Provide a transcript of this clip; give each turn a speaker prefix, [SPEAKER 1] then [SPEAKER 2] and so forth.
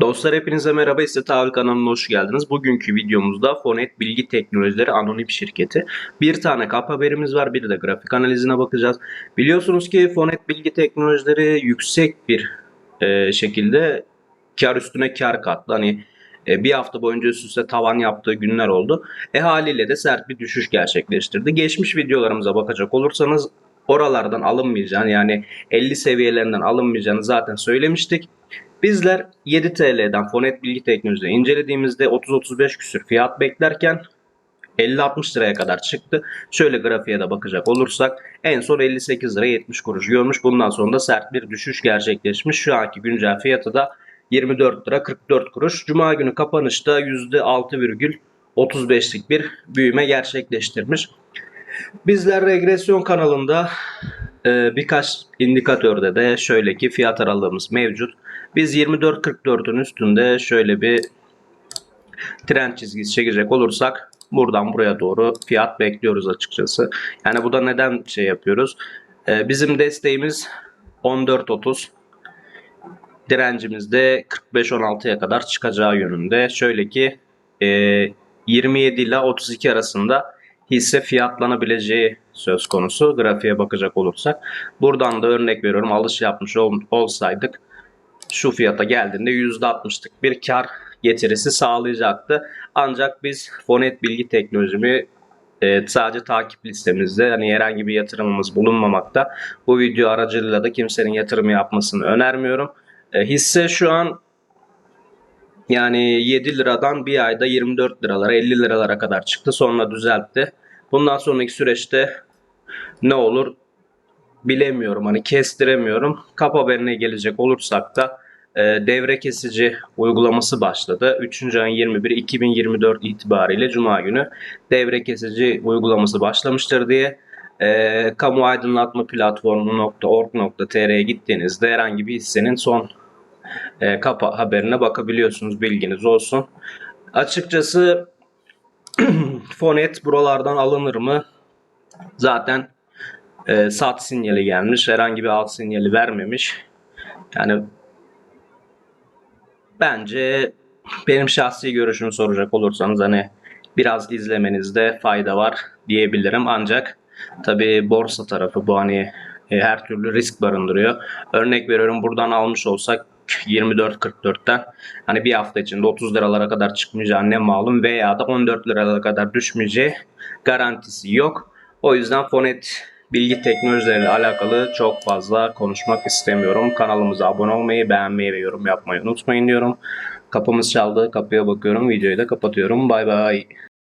[SPEAKER 1] Dostlar hepinize merhaba. İste Tahvil kanalına hoş geldiniz. Bugünkü videomuzda Fonet Bilgi Teknolojileri Anonim Şirketi. Bir tane kap haberimiz var. Bir de grafik analizine bakacağız. Biliyorsunuz ki Fonet Bilgi Teknolojileri yüksek bir e, şekilde kar üstüne kar kattı. Hani e, bir hafta boyunca üst üste tavan yaptığı günler oldu. E haliyle de sert bir düşüş gerçekleştirdi. Geçmiş videolarımıza bakacak olursanız oralardan alınmayacağını yani 50 seviyelerinden alınmayacağını zaten söylemiştik. Bizler 7 TL'den Fonet Bilgi Teknoloji'de incelediğimizde 30-35 küsür fiyat beklerken 50-60 liraya kadar çıktı. Şöyle grafiğe de bakacak olursak en son 58 lira 70 kuruş görmüş. Bundan sonra da sert bir düşüş gerçekleşmiş. Şu anki güncel fiyatı da 24 lira 44 kuruş. Cuma günü kapanışta %6,35'lik bir büyüme gerçekleştirmiş. Bizler regresyon kanalında e, birkaç indikatörde de şöyle ki fiyat aralığımız mevcut. Biz 24.44'ün üstünde şöyle bir trend çizgisi çekecek olursak buradan buraya doğru fiyat bekliyoruz açıkçası. Yani bu da neden şey yapıyoruz? E, bizim desteğimiz 14.30 direncimiz de 45-16'ya kadar çıkacağı yönünde. Şöyle ki e, 27 ile 32 arasında hisse fiyatlanabileceği söz konusu grafiğe bakacak olursak. Buradan da örnek veriyorum alış yapmış ol, olsaydık şu fiyata geldiğinde %60'lık bir kar getirisi sağlayacaktı. Ancak biz Fonet Bilgi Teknolojimi e, sadece takip listemizde hani herhangi bir yatırımımız bulunmamakta. Bu video aracılığıyla da kimsenin yatırım yapmasını önermiyorum. E, hisse şu an yani 7 liradan bir ayda 24 liralara 50 liralara kadar çıktı. Sonra düzeltti. Bundan sonraki süreçte ne olur bilemiyorum. Hani kestiremiyorum. Kap haberine gelecek olursak da e, devre kesici uygulaması başladı. 3. ayın 21 2024 itibariyle Cuma günü devre kesici uygulaması başlamıştır diye e, kamu aydınlatma platformu.org.tr'ye gittiğinizde herhangi bir hissenin son e, kapa haberine bakabiliyorsunuz. Bilginiz olsun. Açıkçası Fonet buralardan alınır mı? Zaten e, sat sinyali gelmiş. Herhangi bir alt sinyali vermemiş. Yani bence benim şahsi görüşümü soracak olursanız hani biraz izlemenizde fayda var diyebilirim. Ancak tabi borsa tarafı bu hani e, her türlü risk barındırıyor. Örnek veriyorum buradan almış olsak 24.44'ten hani bir hafta içinde 30 liralara kadar çıkmayacağı ne malum veya da 14 liralara kadar düşmeyeceği garantisi yok. O yüzden Fonet bilgi teknolojileriyle alakalı çok fazla konuşmak istemiyorum. Kanalımıza abone olmayı, beğenmeyi ve yorum yapmayı unutmayın diyorum. Kapımız çaldı. Kapıya bakıyorum. Videoyu da kapatıyorum. Bay bay.